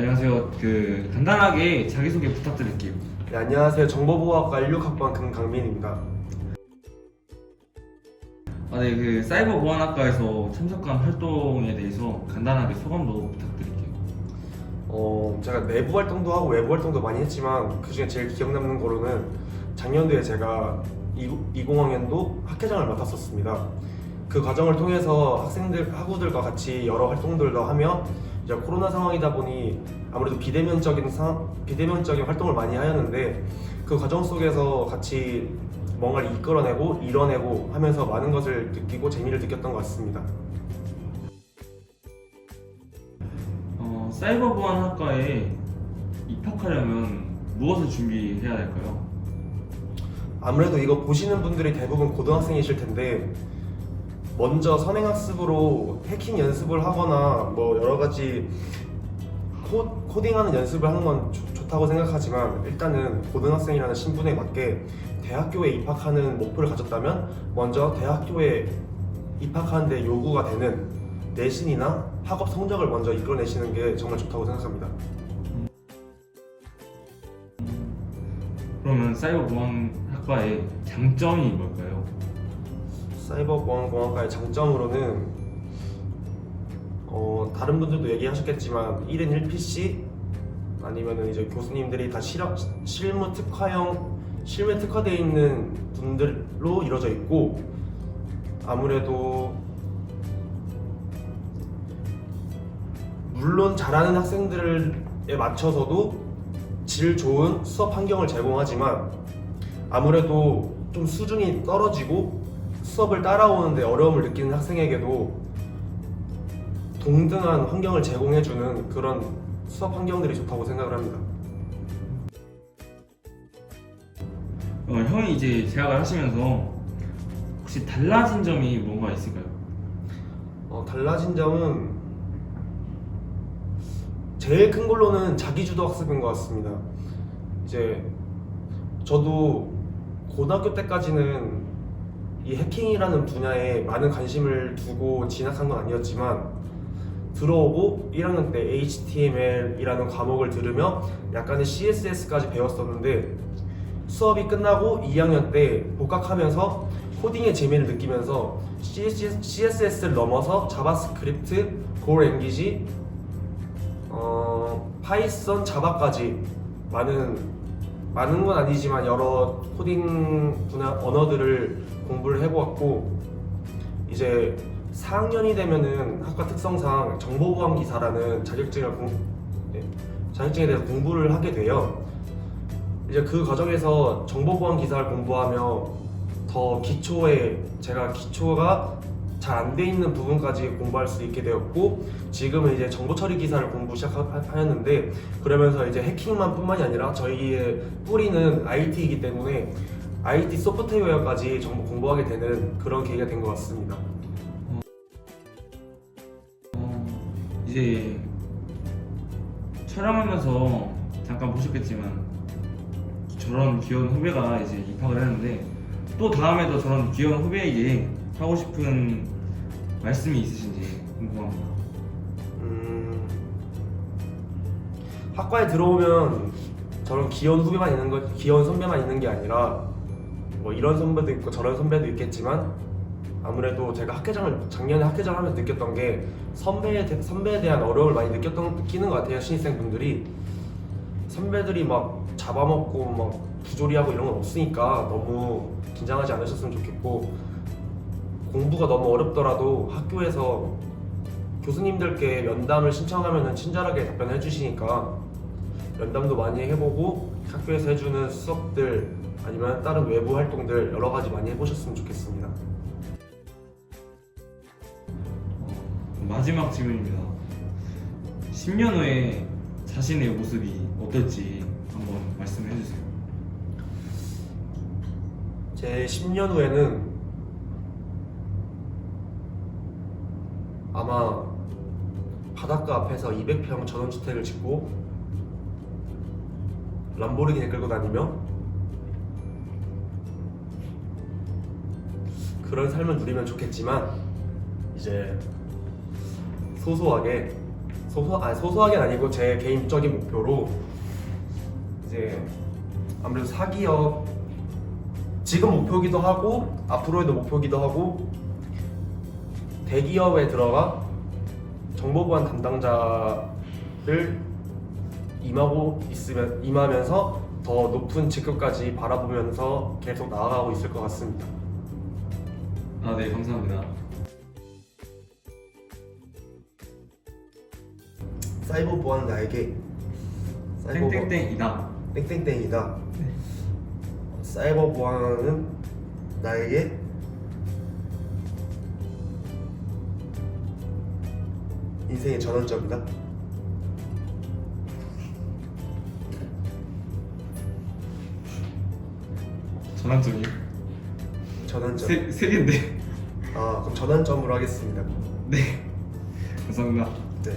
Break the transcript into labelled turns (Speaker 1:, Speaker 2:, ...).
Speaker 1: 안녕하세요. 그 간단하게 자기소개 부탁드릴게요.
Speaker 2: 네, 안녕하세요. 정보보호학과 16학번 금강민입니다.
Speaker 1: 아, 네, 그 사이버 보안학과에서 참석한 활동에 대해서 간단하게 소감도 부탁드릴게요.
Speaker 2: 어, 제가 내부 활동도 하고 외부 활동도 많이 했지만 그 중에 제일 기억 남는 거로는 작년도에 제가 20학년도 학회장을 맡았었습니다. 그 과정을 통해서 학생들, 학우들과 같이 여러 활동들도 하며 이제 코로나 상황이다 보니 아무래도 비대면적인 상, 비대면적인 활동을 많이 하였는데 그 과정 속에서 같이 뭔가를 이끌어내고 이뤄내고 하면서 많은 것을 느끼고 재미를 느꼈던 것 같습니다.
Speaker 1: 어, 사이버 보안학과에 입학하려면 무엇을 준비해야 될까요?
Speaker 2: 아무래도 이거 보시는 분들이 대부분 고등학생이실 텐데 먼저 선행학습으로 해킹 연습을 하거나 뭐 여러 가지 코, 코딩하는 연습을 하는 건 좋- 좋다고 생각하지만 일단은 고등학생이라는 신분에 맞게 대학교에 입학하는 목표를 가졌다면 먼저 대학교에 입학하는데 요구가 되는 내신이나 학업 성적을 먼저 이끌어내시는 게 정말 좋다고 생각합니다.
Speaker 1: 그러면 사이버 보안학과의 장점이 뭘까요?
Speaker 2: 사이버 보안공학과의 장점으로는 어, 다른 분들도 얘기하셨겠지만 1인 1PC 아니면은 이제 교수님들이 다 실험, 실무 특화형 실무에 특화되어 있는 분들로 이루어져 있고 아무래도 물론 잘하는 학생들에 맞춰서도 질 좋은 수업 환경을 제공하지만 아무래도 좀 수준이 떨어지고 수업을 따라오는데 어려움을 느끼는 학생에게도 동등한 환경을 제공해주는 그런 수업 환경들이 좋다고 생각을 합니다.
Speaker 1: 어, 형이 이제 재학을 하시면서 혹시 달라진 점이 뭔가 있을까요?
Speaker 2: 어, 달라진 점은 제일 큰 걸로는 자기주도 학습인 것 같습니다. 이제 저도 고등학교 때까지는 이 해킹이라는 분야에 많은 관심을 두고 진학한 건 아니었지만 들어오고 1학년 때 HTML이라는 과목을 들으며 약간의 CSS까지 배웠었는데 수업이 끝나고 2학년 때 복학하면서 코딩의 재미를 느끼면서 CSS를 넘어서 자바스크립트, 고랭귀지 어, 파이썬, 자바까지 많은 많은 건 아니지만 여러 코딩 분야 언어들을 공부를 해보았고 이제 4학년이 되면은 학과 특성상 정보보안 기사라는 자격증을 공, 네, 자격증에 대해서 공부를 하게 돼요. 이제 그 과정에서 정보보안 기사를 공부하며 더 기초에 제가 기초가 잘 안 돼 있는 부분까지 공부할 수 있게 되었고 지금은 이제 정보 처리 기사를 공부 시작하였는데 그러면서 이제 해킹만 뿐만이 아니라 저희의 뿌리는 IT이기 때문에 IT 소프트웨어까지 전부 공부하게 되는 그런 계기가 된 것 같습니다.
Speaker 1: 이제 촬영하면서 잠깐 보셨겠지만 저런 귀여운 후배가 이제 입학을 했는데 또 다음에도 저런 귀여운 후배에게 하고 싶은 말씀이 있으신지 궁금합니다.
Speaker 2: 음, 학과에 들어오면 저런 귀여운 후배만 있는 거, 귀여운 선배만 있는 게 아니라 뭐 이런 선배도 있고 저런 선배도 있겠지만 아무래도 제가 학회장을 작년에 학회장 하면서 느꼈던 게 선배에 대, 선배에 대한 어려움을 많이 느꼈던 느끼는 것 같아요 신입생 분들이 선배들이 막 잡아먹고 막 부조리하고 이런 건 없으니까 너무 긴장하지 않으셨으면 좋겠고 공부가 너무 어렵더라도 학교에서 교수님들께 면담을 신청하면 친절하게 답변해 주시니까 면담도 많이 해보고 학교에서 해주는 수업들 아니면 다른 외부 활동들 여러 가지 많이 해보셨으면 좋겠습니다.
Speaker 1: 마지막 질문입니다. 10년 후에 자신의 모습이 어떨지 한번 말씀해 주세요.
Speaker 2: 제 10년 후에는 아마 바닷가 앞에서 200평 전원주택을 짓고 람보르기니 끌고 다니며 그런 삶을 누리면 좋겠지만 이제 소소하게 소소 아 소소하게 아니고 제 개인적인 목표로 이제 아무래도 사기업 지금 목표기도 하고 앞으로의 목표기도 하고 대기업에 들어가 정보보안 담당자를 임하고 있으면 임하면서 더 높은 직급까지 바라보면서 계속 나아가고 있을 것 같습니다.
Speaker 1: 아 네 감사합니다.
Speaker 2: 사이버 보안 나에게 사이버 보안-
Speaker 1: 땡땡땡이다.
Speaker 2: 땡땡땡이다. 사이버 보안은 나에게 인생의 전환점이다.
Speaker 1: 전환점이
Speaker 2: 전환점.
Speaker 1: 세, 세 개인데.
Speaker 2: 아 그럼 전환점으로 하겠습니다.
Speaker 1: 네 감사합니다.
Speaker 2: 네.